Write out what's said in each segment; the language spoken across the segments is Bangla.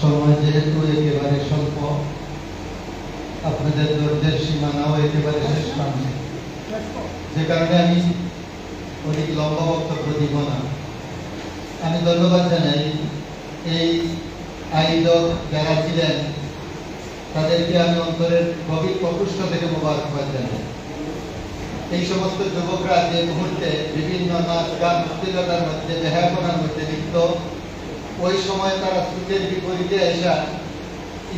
সময় যেহেতু একেবারে স্বল্প, আপনাদের ধৈর্যের সীমানাও একেবারে শেষ প্রান্তে। যে কারণে আমি অধিক লম্বা বক্তব্য দিব না। আমি ধন্যবাদ জানাই। এই আয়োজক যারা ছিলেন, তাদেরকে আমি অন্তরের গভীর প্রকৃষ্ট থেকে মোবারকবাদ জানাই। এই সমস্ত যুবকরা যে মুহূর্তে বিভিন্ন নাচ, গান অশ্লীলতার মধ্যে, বেহায়াপনার মধ্যে লিপ্ত ওই সময় তারা সুখের বিপরীতে এসা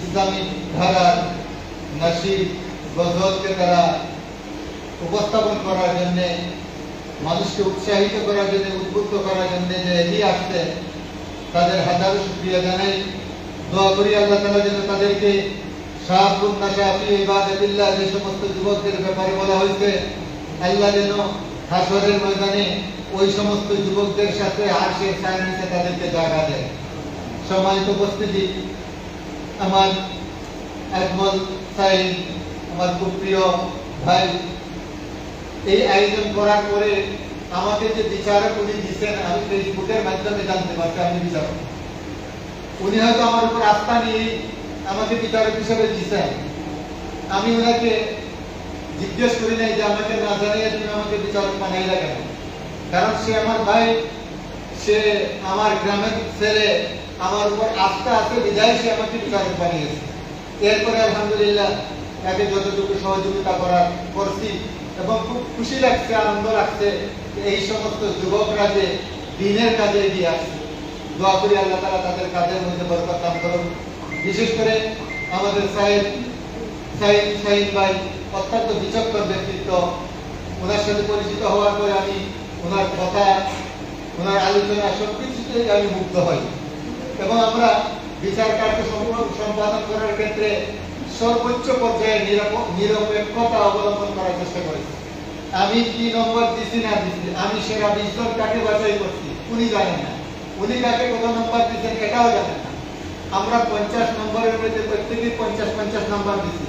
ইসলামিক ধারার নাসির গজলকে তারা উপস্থাপন করার জন্যে, মানুষকে উৎসাহিত করার জন্য, উদ্বুদ্ধ করার জন্য যে এগিয়ে আসছে, তাদের হাজারো শুক্রিয়া জানাই। দোয়া করি আল্লাহ তালা যেন তাদেরকে শাহাবুল নাশাফি যে সমস্ত যুবকদের ব্যাপারে বলা হয়েছে, আল্লাহ যেন হাসরের ময়দানে ওই সমস্ত যুবকদের সাথে আরশের সান্নিধ্যে তাদেরকে জায়গা দেয়। সম্মানিত উপস্থিতি, আমার একমল সাইন, আমার খুব প্রিয় ভাই। এই আয়োজন করার পরে আমাকে যে বিচারক উনি দিচ্ছেন, আমি ফেসবুকের মাধ্যমে জানতে পারছি, আমি বিচারক। উনি হয়তো আমার উপর আস্থা নিয়ে আমাকে বিচারক হিসেবে দিচ্ছেন। আমি ওনাকে জিজ্ঞেস করি নাই যে আমাকে না জানিয়ে তুমি আমাকে বিচারক বানাইলা কেন? কারণ সে আমার ভাই, সে আমার গ্রামের ছেলে, আমার উপর আস্থা আছে, বিদায় সে আমাকে বিচারক বানিয়েছে। এরপরে আলহামদুলিল্লাহ তাকে যতটুকু সহযোগিতা করার করছি এবং খুব খুশি লাগছে, আনন্দ লাগছে এই সমস্ত যুবকরা যে দিনের কাজে এগিয়ে আসছে। দোয়া করি আল্লাহ তালা তাদের কাজের মধ্যে বরকত দান করুন। বিশেষ করে আমাদের সাহেব সাইদ সাইদ ভাই অত্যন্ত বিচক্ষণ ব্যক্তিত্ব। ওনার সাথে পরিচিত হওয়ার পরে আমি ওনার কথা, ওনার আলোচনা সব কিছুতেই আমি মুগ্ধ হই। এবং আমরা বিচার কার্য সম্পাদন করার ক্ষেত্রে সর্বোচ্চ পর্যায়ে নিরপেক্ষতা অবলম্বন করার চেষ্টা করেছি আমি কি নম্বর দিছি না দিছি, আমি সেরা বিশ জন কাকে বাছাই করছি, উনি জানেন না। উনি কাকে কত নম্বর দিচ্ছেন এটাও জানেন না। আমরা পঞ্চাশ নম্বরের মধ্যে প্রত্যেকেই পঞ্চাশ পঞ্চাশ নম্বর দিছি।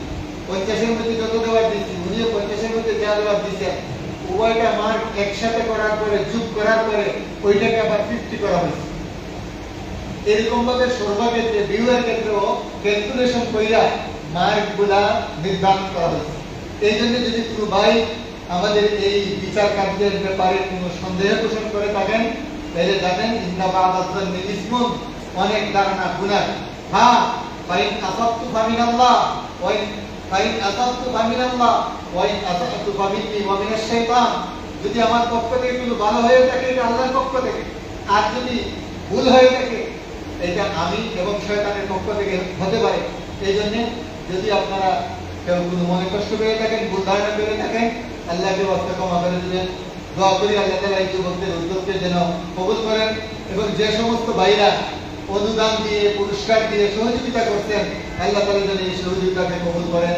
পঞ্চাশের মধ্যে যত দেওয়ার দিচ্ছি উনিও পঞ্চাশের মধ্যে যা দেওয়ার দিচ্ছেন উভয়টা মার্ক একসাথে করার পরে, যোগ করার পরে, ওইটাকে আবার ফিফটি করা হয়েছে। এরকম ভাবে সর্বক্ষেত্রে বিউয়ের ক্ষেত্রেও ক্যালকুলেশন কইরা মার্কগুলা নির্ধারণ করা হয়েছে। এই জন্য যদি কোনো ভাই আমাদের এই বিচার কার্যের ব্যাপারে কোনো সন্দেহ পোষণ করে থাকেন, তাহলে জানেন ইন্দাবাদ ইসমুন, অনেক ধারণা গুনাহ হ্যাঁ ফাইন আসাবতু ফামিনাল্লাহ ওয়াই ফাইন আসাবতু ফামিনাল্লাহ ওয়াইন আসাবতু ফামিন্নি ওয়া মিনাশ শাইতান। যদি আমার পক্ষ থেকে কোনো ভালো হয়ে থাকে, এটা আল্লাহর পক্ষ থেকে। আর যদি ভুল হয়ে থাকে, এটা আমি এবং শয়তানের পক্ষ থেকে হতে পারে। এই জন্য যদি আপনারা কেউ কোনো মনে কষ্ট পেয়ে থাকেন, ভুল ধারণা করে থাকেন আল্লাহকে বাস্তে ক্ষমা করে দিবেন। দোয়া করি আল্লাহ তালা এই যুবকদের উদ্যোগকে যেন কবুল করেন এবং যে সমস্ত ভাইরা অনুদান দিয়ে পুরস্কার দিয়ে সহযোগিতা করতেন। আল্লাহ তালা যেন এই সহযোগিতাকে কবুল করেন।